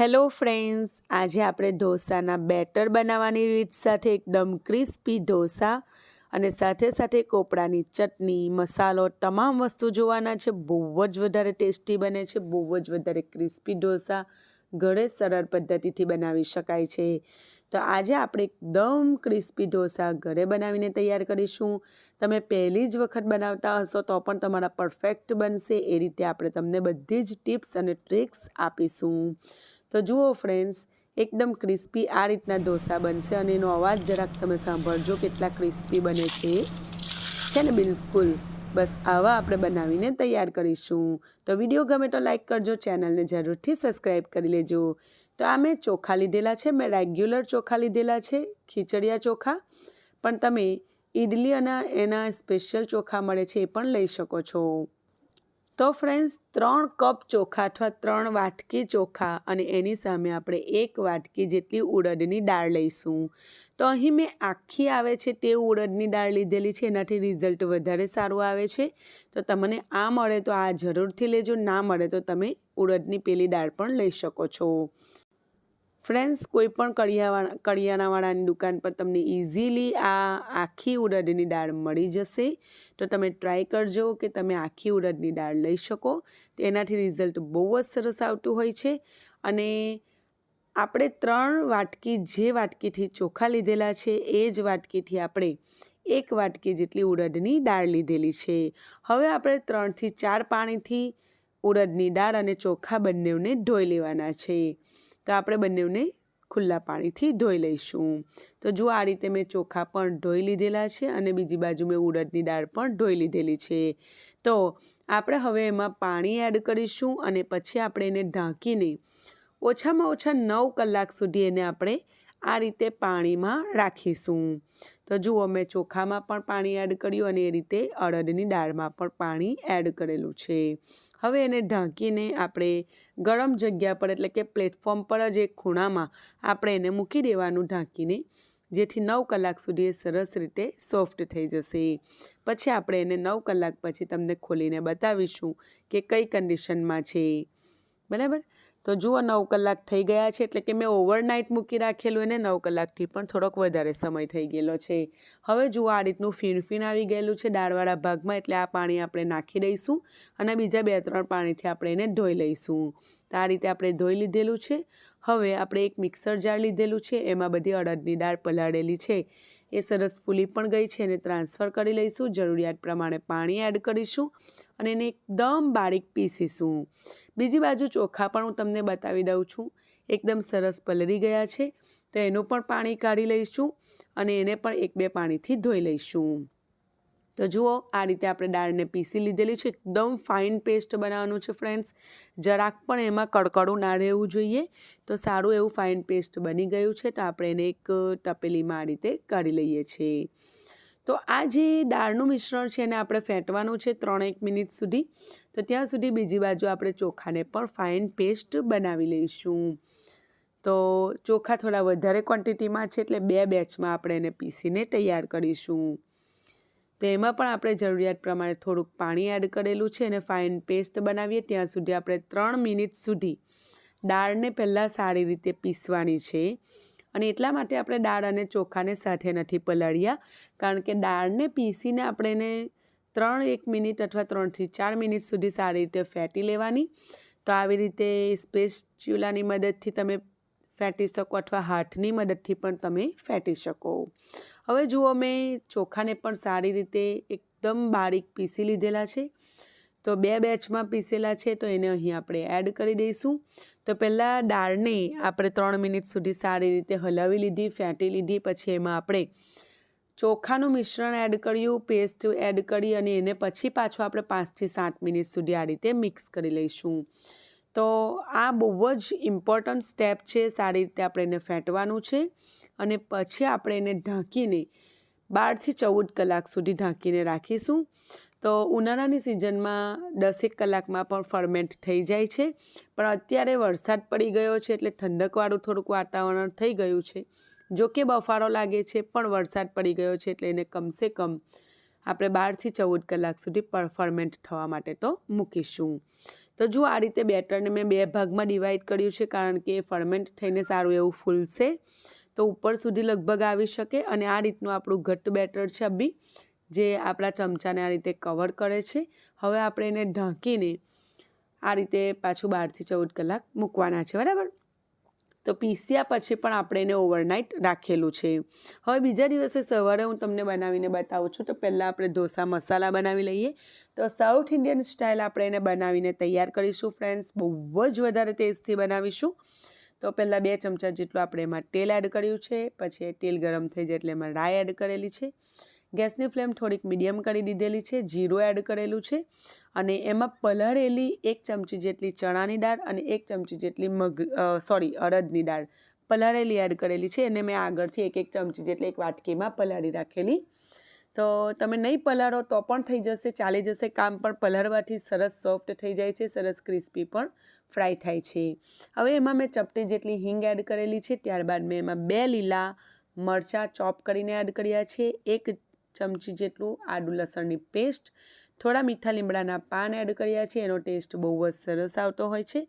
Hello friends, આજે આપણે ઢોસાના better બનાવવાની રીત સાથે એકદમ ક્રિસ્પી ઢોસા અને સાથે સાથે કોપરાની ચટણી, મસાલો, તમામ વસ્તુ જોવાના છે. બહુ જ વધારે ટેસ્ટી બને છે, બહુ જ વધારે ક્રિસ્પી ઢોસા ઘરે સરળ પદ્ધતિથી બનાવી શકાય છે. તો આજે આપણે એકદમ ક્રિસ્પી ઢોસા ઘરે બનાવીને તૈયાર કરીશું. તમે પહેલી જ વખત બનાવતા હશો તો પણ તમારા પરફેક્ટ બનશે. એ રીતે આપણે તમને બધી જ ટિપ્સ અને ટ્રિક્સ આપીશું. તો જુઓ ફ્રેન્ડ્સ, એકદમ ક્રિસ્પી આ રીતના ઢોસા બનશે અને એનો અવાજ જરાક તમે સાંભળજો કેટલા ક્રિસ્પી બને છે. છે ને બિલકુલ. બસ આવા આપણે બનાવીને તૈયાર કરીશું. તો વીડિયો ગમે તો લાઈક કરજો, ચેનલને જરૂરથી સબસ્ક્રાઈબ કરી લેજો. તો આ મેં ચોખા લીધેલા છે, મેં રેગ્યુલર ચોખા લીધેલા છે, ખીચડિયા ચોખા. પણ તમે ઈડલી અને એના સ્પેશિયલ ચોખા મળે છે એ પણ લઈ શકો છો. તો ફ્રેન્ડ્સ, ત્રણ કપ ચોખા અથવા ત્રણ વાટકી ચોખા અને એની સામે આપણે એક વાટકી જેટલી ઉડદની દાળ લઈશું. તો અહીં મેં આખી આવે છે તે ઉડદની દાળ લીધેલી છે, એનાથી રિઝલ્ટ વધારે સારું આવે છે. તો તમને આ મળે તો આ જરૂરથી લેજો, ના મળે તો તમે ઉડદની પેલી દાળ પણ લઈ શકો છો. ફ્રેન્ડ્સ, કોઈ પણ કડિયાવાળા કડિયાણાવાળાની દુકાન પર તમને ઇઝીલી આ આખી ઉડદની દાળ મળી જશે. તો તમે ટ્રાય કરજો કે તમે આખી ઉડદની દાળ લઈ શકો. તેનાથી રિઝલ્ટ બહુ જ સરસ આવતું હોય છે. અને આપણે ત્રણ વાટકી જે વાટકીથી ચોખા લીધેલા છે, એ જ વાટકીથી આપણે એક વાટકી જેટલી ઉડદની દાળ લીધેલી છે. હવે આપણે ત્રણથી ચાર પાણીથી ઉડદની દાળ અને ચોખા બંનેને ધોઈ લેવાના છે. તો આપણે બંનેને ખુલ્લા પાણીથી ધોઈ લઈશું. તો જો આ રીતે મેં ચોખા પણ ધોઈ લીધેલા છે અને બીજી બાજુ મેં ઉડદની દાળ પણ ધોઈ લીધેલી છે. તો આપણે હવે એમાં પાણી એડ કરીશું અને પછી આપણે એને ઢાંકીને ઓછામાં ઓછા નવ કલાક સુધી એને આપણે આ રીતે પાણીમાં રાખીશું. તો જુઓ, મેં ચોખામાં પણ પાણી એડ કર્યું અને એ રીતે અડદની દાળમાં પણ પાણી એડ કરેલું છે. હવે એને ઢાંકીને આપણે ગરમ જગ્યા પર, એટલે કે પ્લેટફોર્મ પર જ એક ખૂણામાં આપણે એને મૂકી દેવાનું ઢાંકીને, જેથી નવ કલાક સુધી એ સરસ રીતે સોફ્ટ થઈ જશે. પછી આપણે એને નવ કલાક પછી તમને ખોલીને બતાવીશું કે કઈ કન્ડિશનમાં છે. બરાબર? તો જુઓ નવ કલાક થઈ ગયા છે એટલે કે મેં ઓવરનાઇટ મૂકી રાખેલું, એને નવ કલાકથી પણ થોડોક વધારે સમય થઈ ગયેલો છે. હવે જુઓ આ રીતનું ફીણ આવી ગયેલું છે દાળવાળા ભાગમાં, એટલે આ પાણી આપણે નાખી દઈશું અને બીજા બે ત્રણ પાણીથી આપણે એને ધોઈ લઈશું. તો આ રીતે આપણે ધોઈ લીધેલું છે. હવે આપણે એક મિક્સર જાર લીધેલું છે, એમાં બધી અડદની દાળ પલાળેલી છે. એ સરસ ફૂલી પણ ગઈ છે એને ટ્રાન્સફર કરી લઈશું. જરૂરિયાત પ્રમાણે પાણી એડ કરીશું અને એને એકદમ બારીક પીસીશું. બીજી બાજુ ચોખા પણ હું તમને બતાવી દઉં છું. એકદમ સરસ પલળી ગયા છે. તો એનું પણ પાણી કાઢી લઈશું અને એને પણ એક બે પાણીથી ધોઈ લઈશું. તો જુઓ, આ રીતે આપણે દાળને પીસી લીધેલી છે. એકદમ ફાઇન પેસ્ટ બનાવવાનું છે ફ્રેન્ડ્સ જરાક પણ એમાં કડકડું ના રહેવું જોઈએ. તો સારું એવું ફાઇન પેસ્ટ બની ગયું છે તો આપણે એને એક તપેલીમાં આ રીતે કાઢી લઈએ છીએ. તો આ જે દાળનું મિશ્રણ છે એને આપણે ફેંટવાનું છે ત્રણ એક મિનિટ સુધી. તો ત્યાં સુધી બીજી બાજુ આપણે ચોખાને પણ ફાઇન પેસ્ટ બનાવી લઈશું. તો ચોખા થોડા વધારે ક્વોન્ટિટીમાં છે એટલે બે બેચમાં આપણે એને પીસીને તૈયાર કરીશું. તો એમાં પણ આપણે જરૂરિયાત પ્રમાણે થોડુંક પાણી એડ કરેલું છે અને ફાઇન પેસ્ટ બનાવીએ ત્યાં સુધી આપણે ત્રણ મિનિટ સુધી દાળને પહેલાં સારી રીતે પીસવાની છે. અને એટલા માટે આપણે દાળ અને ચોખાને સાથે નથી પલાળ્યા, કારણ કે દાળને પીસીને આપણે એને ત્રણ એક મિનિટ અથવા ત્રણથી ચાર મિનિટ સુધી સારી રીતે ફેટી લેવાની. તો આવી રીતે સ્પેસ મદદથી તમે ફેટી શકો અથવા હાથની મદદથી પણ તમે ફેટી શકો. હવે જુઓ મેં ચોખાને પણ સારી રીતે એકદમ બારીક પીસી લીધેલા છે. તો બે બેચમાં પીસેલા છે, તો એને અહીં આપણે એડ કરી દઈશું. તો પહેલાં દાળને આપણે ત્રણ મિનિટ સુધી સારી રીતે હલાવી લીધી, ફેંટી લીધી, પછી એમાં આપણે ચોખાનું મિશ્રણ એડ કર્યું, પેસ્ટ એડ કરી અને એને પછી પાછું આપણે પાંચથી સાત મિનિટ સુધી આ રીતે મિક્સ કરી લઈશું. તો આ બહુ જ ઇમ્પોર્ટન્ટ સ્ટેપ છે, સારી રીતે આપણે એને ફેંટવાનું છે અને પછી આપણે એને ઢાંકીને બારથી ચૌદ કલાક સુધી ઢાંકીને રાખીશું. તો ઉનાળાની સિઝનમાં દસેક કલાકમાં પણ ફર્મેન્ટ થઈ જાય છે, પણ અત્યારે વરસાદ પડી ગયો છે એટલે ઠંડકવાળું થોડુંક વાતાવરણ થઈ ગયું છે. જો કે બફારો લાગે છે, પણ વરસાદ પડી ગયો છે એટલે એને કમસે કમ આપણે બારથી ચૌદ કલાક સુધી પરફરમેન્ટ થવા માટે તો મૂકીશું. તો જો આ રીતે બેટરને મેં બે ભાગમાં ડિવાઈડ કર્યું છે, કારણ કે એ ફર્મેન્ટ થઈને સારું એવું ફૂલશે. તો ઉપર સુધી લગભગ આવી શકે અને આ રીતનું આપણું ઘટ્ટ બેટર છે અભી જે આપણા ચમચાને આ રીતે કવર કરે છે. હવે આપણે એને ઢાંકીને આ રીતે પાછું બારથી ચૌદ કલાક મૂકવાના છે, બરાબર? તો પીસ્યા પછી પણ આપણે એને ઓવરનાઇટ રાખેલું છે. હવે બીજા દિવસે સવારે હું તમને બનાવીને બતાવું છું. તો પહેલાં આપણે ઢોસા મસાલા બનાવી લઈએ. તો સાઉથ ઇન્ડિયન સ્ટાઇલ આપણે એને બનાવીને તૈયાર કરીશું ફ્રેન્ડ્સ બહુ જ વધારે ટેસ્ટથી બનાવીશું. તો પહેલાં બે ચમચા જેટલું આપણે એમાં તેલ એડ કર્યું છે. પછી તેલ ગરમ થઈ જાય એટલે એમાં રાય એડ કરેલી છે. ગેસની ફ્લેમ થોડીક મીડિયમ કરી દીધેલી છે, જીરું એડ કરેલું છે અને એમાં પલાળેલી એક ચમચી જેટલી ચણાની દાળ અને એક ચમચી જેટલી મગ સોરી અડદની દાળ પલાળેલી એડ કરેલી છે. અને મેં આગળથી એક એક ચમચી જેટલી એક વાટકીમાં પલાળી રાખેલી. તો તમે નહીં પલાળો તો પણ થઈ જશે, ચાલી જશે કામ, પણ પલાળવાથી સરસ સોફ્ટ થઈ જાય છે, સરસ ક્રિસ્પી પણ ફ્રાય થાય છે. હવે એમાં મેં ચપટી જેટલી હિંગ એડ કરેલી છે, ત્યારબાદ મેં એમાં બે લીલા મરચાં ચોપ કરીને એડ કર્યા છે, એક ચમચી જેટલું આદુ લસણની પેસ્ટ, થોડા મીઠા લીમડાના પાન એડ કર્યા છે. એનો ટેસ્ટ બહુ જ સરસ આવતો હોય છે.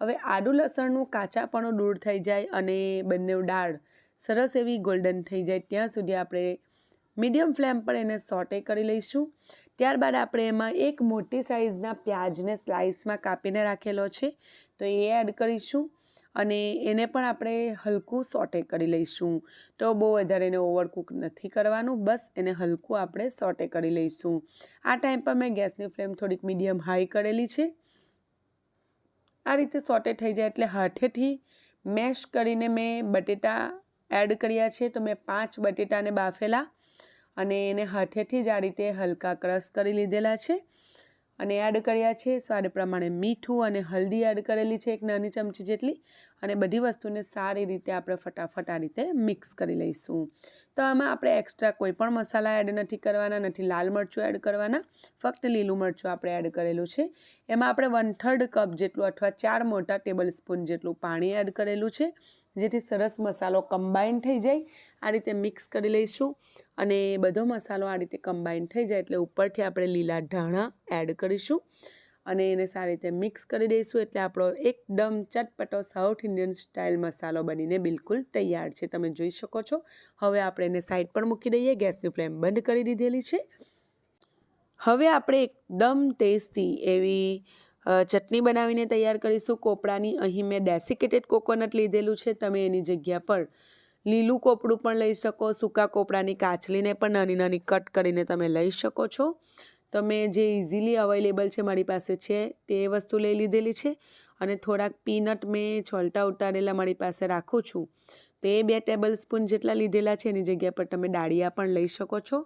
હવે આદુ લસણનું કાચાપણું દૂર થઈ જાય અને બંને દાળ સરસ એવી ગોલ્ડન થઈ જાય. ત્યાં સુધી આપણે મીડિયમ ફ્લેમ પર એને સોટે કરી લઈશું. ત્યારબાદ આપણે એમાં એક મોટી સાઇઝના પ્યાજને સ્લાઇસમાં કાપીને રાખેલો છે. તો એ એડ કરીશું. અને એને પણ આપણે હલકું સોટે કરી લઈશું. તો બહુ વધારે એને ઓવરકુક નથી કરવાનું, બસ એને હલકું આપણે સોટે કરી લઈશું. આ ટાઈમ પર મેં ગેસની ફ્લેમ થોડીક મીડિયમ હાઈ કરેલી છે. આ રીતે સોટે થઈ જાય એટલે હાથેથી મેશ કરીને મેં બટેટા એડ કર્યા છે, તો મેં પાંચ બટેટાને બાફેલા અને એને હાથેથી જ આ રીતે હલકા ક્રશ કરી લીધેલા છે. અને એડ કર્યા છે. સ્વાદ પ્રમાણે મીઠું અને હલ્દી એડ કરેલી છે એક નાની ચમચી જેટલી. અને બધી વસ્તુને સારી રીતે આપણે ફટાફટ આ રીતે મિક્સ કરી લઈશું. તો આમાં આપણે એક્સ્ટ્રા કોઈ પણ મસાલા એડ નથી કરવાના, નથી લાલ મરચું એડ કરવાના. ફક્ત લીલું મરચું આપણે એડ કરેલું છે. એમાં આપણે વન થર્ડ કપ જેટલું અથવા ચાર મોટા ટેબલ સ્પૂન જેટલું પાણી એડ કરેલું છે. જેથી સરસ મસાલો કમ્બાઈન થઈ જાય, આ રીતે મિક્સ કરી લઈશું. અને બધો મસાલો આ રીતે કમ્બાઈન થઈ જાય એટલે ઉપરથી આપણે લીલા ધાણા એડ કરીશું. અને એને સારી રીતે મિક્સ કરી દઈશું એટલે આપણો એકદમ ચટપટો સાઉથ ઇન્ડિયન સ્ટાઇલ મસાલો બનીને બિલકુલ તૈયાર છે. તમે જોઈ શકો છો. હવે આપણે એને સાઈડ પર મૂકી દઈએ. ગેસની ફ્લેમ બંધ કરી દીધેલી છે. હવે આપણે એકદમ ટેસ્ટી એવી ચટણી બનાવીને તૈયાર કરીશું. કોપડાની અહીં મેં ડેસિકેટેડ કોકોનટ લીધેલું છે. તમે એની જગ્યા પર લીલું કોપડું પણ લઈ શકો, સૂકા કોપડાની કાચલીને પણ નાની નાની કટ કરીને તમે લઈ શકો છો. તમે જે ઇઝીલી અવેલેબલ છે મારી પાસે છે તે વસ્તુ લઈ લીધેલી છે અને થોડાક પીનટ મેં છોલટા ઉતારેલા મારી પાસે રાખું છું. તે બે ટેબલ સ્પૂન જેટલા લીધેલા છે. એની જગ્યા પર તમે ડાળિયા પણ લઈ શકો છો.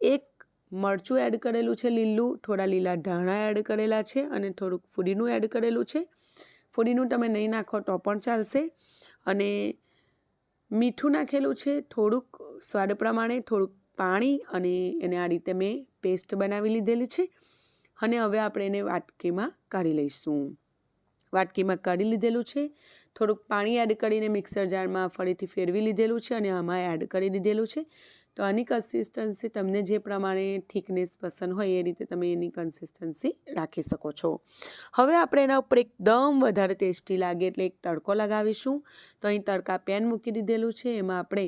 એક મરચું એડ કરેલું છે લીલું, થોડા લીલા ધાણા એડ કરેલા છે અને થોડુંક ફૂડીનું એડ કરેલું છે. ફૂડીનું તમે નહીં નાખો તો પણ ચાલશે. અને મીઠું નાખેલું છે, થોડુંક સ્વાદ પ્રમાણે થોડુંક પાણી અને એને આ રીતે મેં પેસ્ટ બનાવી લીધેલી છે. અને હવે આપણે એને વાટકીમાં કાઢી લઈશું. વાટકીમાં કાઢી લીધેલું છે, થોડુંક પાણી એડ કરીને મિક્સર જારમાં ફરીથી ફેરવી લીધેલું છે અને આમાં એડ કરી દીધેલું છે. તો આની કન્સિસ્ટન્સી તમને જે પ્રમાણે થિકનેસ પસંદ હોય એ રીતે તમે એની કન્સિસ્ટન્સી રાખી શકો છો. હવે આપણે એના ઉપર એકદમ વધારે ટેસ્ટી લાગે એટલે એક તડકો લગાવીશું. તો અહીં તડકા પેન મૂકી દીધેલું છે, એમાં આપણે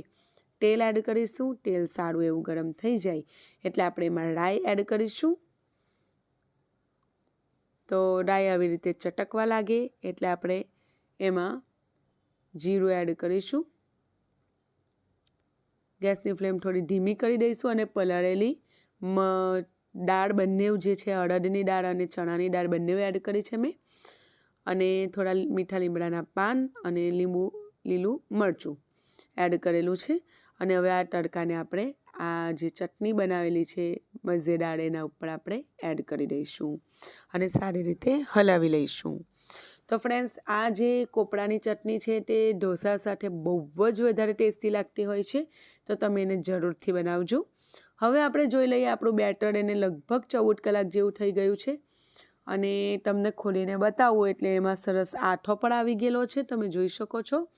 તેલ એડ કરીશું. તેલ સારું એવું ગરમ થઈ જાય એટલે આપણે એમાં રાઈ એડ કરીશું. તો રાઈ આવી રીતે ચટકવા લાગે એટલે આપણે એમાં જીરું એડ કરીશું. ગેસની ફ્લેમ થોડી ધીમી કરી દઈશું અને પલાળેલી દાળ બંને જે છે, અડદની દાળ અને ચણાની દાળ બંને એડ કરી છે મેં. અને થોડા મીઠા લીમડાના પાન અને લીંબુ, લીલું મરચું એડ કરેલું છે. અને હવે આ તડકાને આપણે આ જે ચટણી બનાવેલી છે મજેદાર એના ઉપર આપણે એડ કરી દઈશું અને સારી રીતે હલાવી લઈશું. તો ફ્રેન્ડ્સ આ જે કોપડાની ચટણી છે તે ઢોસા સાથે બહુ જ વધારે ટેસ્ટી લાગતી હોય છે. તો તમે એને જરૂરથી બનાવજો. હવે આપણે જોઈ લઈએ આપણું બેટર એને લગભગ ચૌદ કલાક જેવું થઈ ગયું છે. અને તમને ખોલીને બતાવું એટલે એમાં સરસ આઠો પણ આવી ગયેલો છે, તમે જોઈ શકો છો.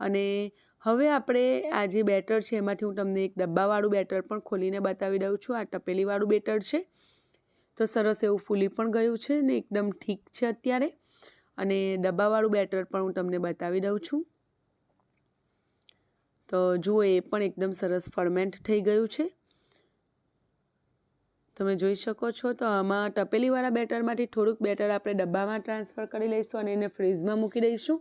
અને હવે આપણે આ જે બેટર છે એમાંથી હું તમને એક ડબ્બાવાળું બેટર પણ ખોલીને બતાવી દઉં છું. આ ટપેલીવાળું બેટર છે. તો સરસ એવું ફૂલી પણ ગયું છે ને એકદમ ઠીક છે અત્યારે. અને ડબ્બાવાળું બેટર પણ હું તમને બતાવી દઉં છું. તો જુઓ એ પણ એકદમ સરસ ફર્મેન્ટ થઈ ગયું છે. તમે જોઈ શકો છો તો આમાં તપેલીવાળા બેટરમાંથી થોડુંક બેટર આપણે ડબ્બામાં ટ્રાન્સફર કરી લઈશું અને એને ફ્રીઝમાં મૂકી દઈશું.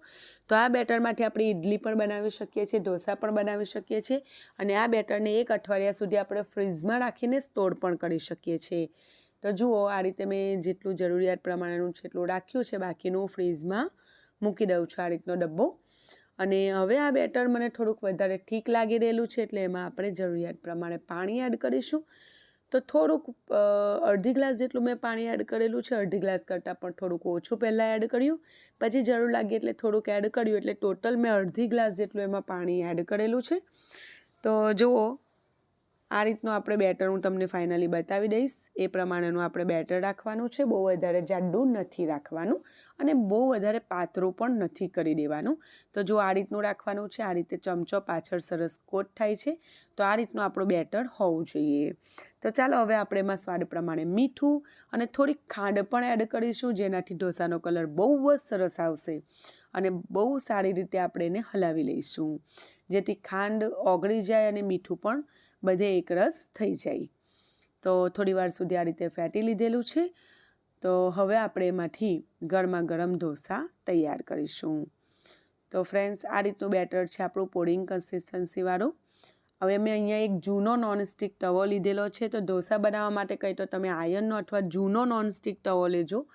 તો આ બેટરમાંથી આપણે ઇડલી પણ બનાવી શકીએ છીએ, ઢોસા પણ બનાવી શકીએ છીએ અને આ બેટરને એક અઠવાડિયા સુધી આપણે ફ્રીઝમાં રાખીને સ્ટોર પણ કરી શકીએ છીએ. તો જુઓ આ રીતે મેં જેટલું જરૂરિયાત પ્રમાણેનું છે એટલું રાખ્યું છે, બાકીનું ફ્રીઝમાં મૂકી દઉં છું આ રીતનો ડબ્બો. અને હવે આ બેટર મને થોડુંક વધારે ઠીક લાગી રહેલું છે એટલે એમાં આપણે જરૂરિયાત પ્રમાણે પાણી એડ કરીશું. તો થોડુંક અડધી ગ્લાસ જેટલું મેં પાણી એડ કરેલું છે. અડધી ગ્લાસ કરતાં પણ થોડુંક ઓછું પહેલાં એડ કર્યું. પછી જરૂર લાગે એટલે થોડુંક એડ કર્યું એટલે ટોટલ મેં અડધી ગ્લાસ જેટલું એમાં પાણી એડ કરેલું છે. તો જુઓ આ રીતનું આપણે બેટર હું તમને ફાઇનલી બતાવી દઈશ. એ પ્રમાણેનું આપણે બેટર રાખવાનું છે. બહુ વધારે જાડું નથી રાખવાનું અને બહુ વધારે પાતળું પણ નથી કરી દેવાનું. તો જો આ રીતનું રાખવાનું છે, આ રીતે ચમચો પાછળ સરસ કોટ થાય છે, તો આ રીતનું આપણું બેટર હોવું જોઈએ. તો ચાલો હવે આપણે એમાં સ્વાદ પ્રમાણે મીઠું અને થોડીક ખાંડ પણ એડ કરીશું, જેનાથી ઢોસાનો કલર બહુ જ સરસ આવશે અને બહુ સારી રીતે આપણે એને હલાવી લઈશું. જેથી ખાંડ ઓગળી જાય અને મીઠું પણ બધે એકરસ થઈ જાય. તો થોડી વાર સુધી આ રીતે ફેટી લીધેલું છે. તો હવે આપણે એમાંથી ગરમા ગરમ ઢોસા તૈયાર કરીશું. તો ફ્રેન્ડ્સ, આ રીતનું બેટર છે આપણું પોડિંગ કન્સિસ્ટન્સીવાળું હવે મેં અહીંયા એક જૂનો નોનસ્ટિક તવો લીધેલો છે. તો ઢોસા બનાવવા માટે કંઈ તો તમે આયર્નનો અથવા જૂનો નોનસ્ટિક તવો લેજો.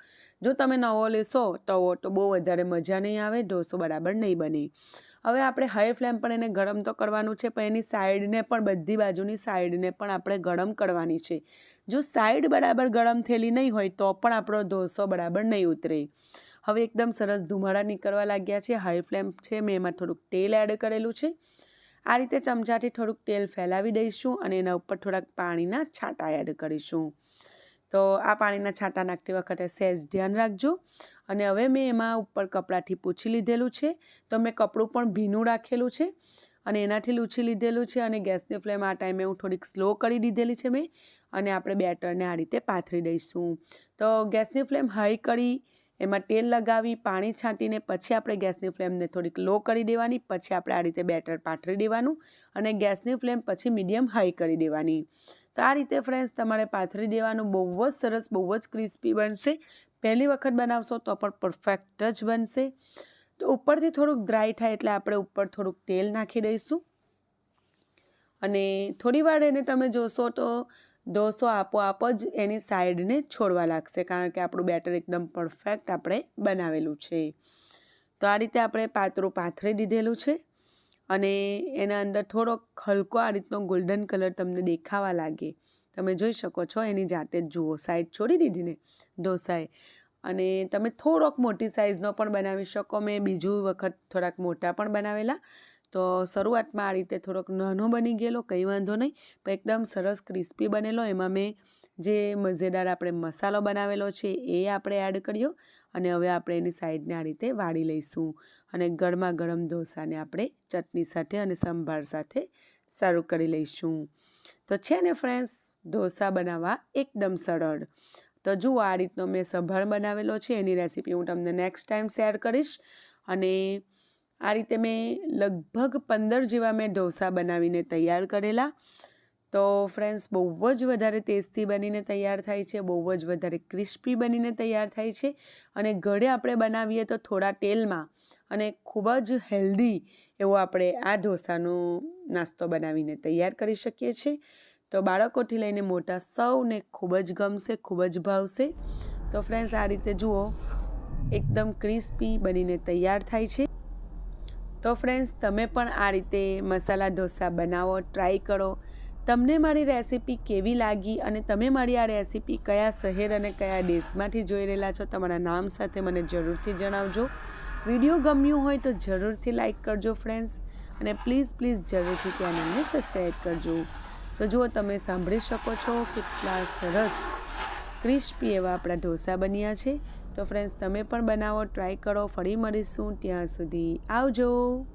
જો તમે નવો લેશો તવો તો બહુ વધારે મજા નહીં આવે, ઢોસો બરાબર નહીં બને. હવે આપણે હાઈ ફ્લેમ પર એને ગરમ તો કરવાનું છે, પણ એની સાઈડને પણ, બધી બાજુની સાઈડને પણ આપણે ગરમ કરવાની છે. જો સાઈડ બરાબર ગરમ થયેલી નહીં હોય તો પણ આપણો ઢોસો બરાબર નહીં ઉતરે. હવે એકદમ સરસ ધુમાડા નીકળવા લાગ્યા છે હાઈ ફ્લેમ છે, મેં એમાં થોડુંક તેલ એડ કરેલું છે. આ રીતે ચમચાથી થોડુંક તેલ ફેલાવી દઈશું અને એના ઉપર થોડાક પાણીના છાંટા એડ કરીશું. તો આ પાણીના છાંટા નાખતી વખતે સહેજ ધ્યાન રાખજો. અને હવે મેં એમાં ઉપર કપડાંથી પૂછી લીધેલું છે. તો મેં કપડું પણ ભીનું રાખેલું છે અને એનાથી લૂછી લીધેલું છે અને ગેસની ફ્લેમ આ ટાઈમે હું થોડીક સ્લો કરી દીધેલી છે મેં અને આપણે બેટરને આ રીતે પાથરી દઈશું. તો ગેસની ફ્લેમ હાઈ કરી, એમાં તેલ લગાવી, પાણી છાંટીને પછી આપણે ગેસની ફ્લેમને થોડીક લો કરી દેવાની, પછી આપણે આ રીતે બેટર પાથરી દેવાનું અને ગેસની ફ્લેમ પછી મીડિયમ હાઈ કરી દેવાની. તો આ રીતે ફ્રેન્ડ્સ તમારે પાથરી દેવાનું. બહુ જ સરસ, બહુ જ ક્રિસ્પી બનશે. પહેલી વખત બનાવશો તો પણ પરફેક્ટ જ બનશે. તો ઉપરથી થોડુંક ડ્રાય થાય એટલે આપણે ઉપર થોડુંક તેલ નાખી દઈશું. અને થોડી વાર એને તમે જોશો તો ઢોસો આપોઆપ જ એની સાઈડને છોડવા લાગશે, કારણ કે આપણું બેટર એકદમ પરફેક્ટ આપણે બનાવેલું છે. તો આ રીતે આપણે પાતરું પાથરી દીધેલું છે. અને એના અંદર થોડોક હલકો આ રીતનો ગોલ્ડન કલર તમને દેખાવા લાગે. તમે જોઈ શકો છો, એની જાતે જ જુઓ. સાઈડ છોડી દીધીને ઢોસાએ અને તમે થોડોક મોટી સાઇઝનો પણ બનાવી શકો. મેં બીજું વખત થોડાક મોટા પણ બનાવેલા. તો શરૂઆતમાં આ રીતે થોડોક નાનો બની ગયેલો, કંઈ વાંધો નહીં. પણ એકદમ સરસ ક્રિસ્પી બનેલો. એમાં મેં જે મજેદાર આપણે મસાલો બનાવેલો છે એ આપણે એડ કર્યો અને હવે આપણે એની સાઈડને આ રીતે વાળી લઈશું. અને ગરમા ગરમ ઢોસાને આપણે ચટણી સાથે અને સંભાર સાથે સર્વ કરી લઈશું. તો છે ને ફ્રેન્ડ્સ ઢોસા બનાવવા એકદમ સરળ. તો જુઓ આ રીતનો મેં સંભાર બનાવેલો છે, એની રેસીપી હું તમને નેક્સ્ટ ટાઈમ શેર કરીશ. અને આ રીતે મેં લગભગ પંદર જેવા મેં ઢોસા બનાવીને તૈયાર કરેલા. તો ફ્રેન્ડ્સ, બહુ જ વધારે ટેસ્ટી બનીને તૈયાર થાય છે, બહુ જ વધારે ક્રિસ્પી બનીને તૈયાર થાય છે અને ઘરે આપણે બનાવીએ તો થોડા તેલમાં અને ખૂબ જ હેલ્ધી એવો આપણે આ ઢોસાનો નાસ્તો બનાવીને તૈયાર કરી શકીએ છીએ. તો બાળકોથી લઈને મોટા સૌને ખૂબ જ ગમશે, ખૂબ જ ભાવશે. તો ફ્રેન્ડ્સ, આ રીતે જુઓ, એકદમ ક્રિસ્પી બનીને તૈયાર થાય છે. તો ફ્રેન્ડ્સ, તમે પણ આ રીતે મસાલા ઢોસા બનાવો, ટ્રાય કરો. તમને મારી રેસીપી કેવી લાગી અને તમે મારી આ રેસીપી કયા શહેર અને કયા દેશમાંથી જોઈ રહેલા છો તમારા નામ સાથે મને જરૂરથી જણાવજો. વીડિયો ગમ્યું હોય તો જરૂરથી લાઇક કરજો ફ્રેન્ડ્સ અને પ્લીઝ પ્લીઝ જરૂરથી ચેનલને સબસ્ક્રાઈબ કરજો. તો જુઓ, તમે સાંભળી શકો છો કેટલા સરસ ક્રિસ્પી એવા આપણા ઢોસા બન્યા છે. તો ફ્રેન્ડ્સ, તમે પણ બનાવો, ટ્રાય કરો, ફરી મળીશું ત્યાં સુધી. આવજો.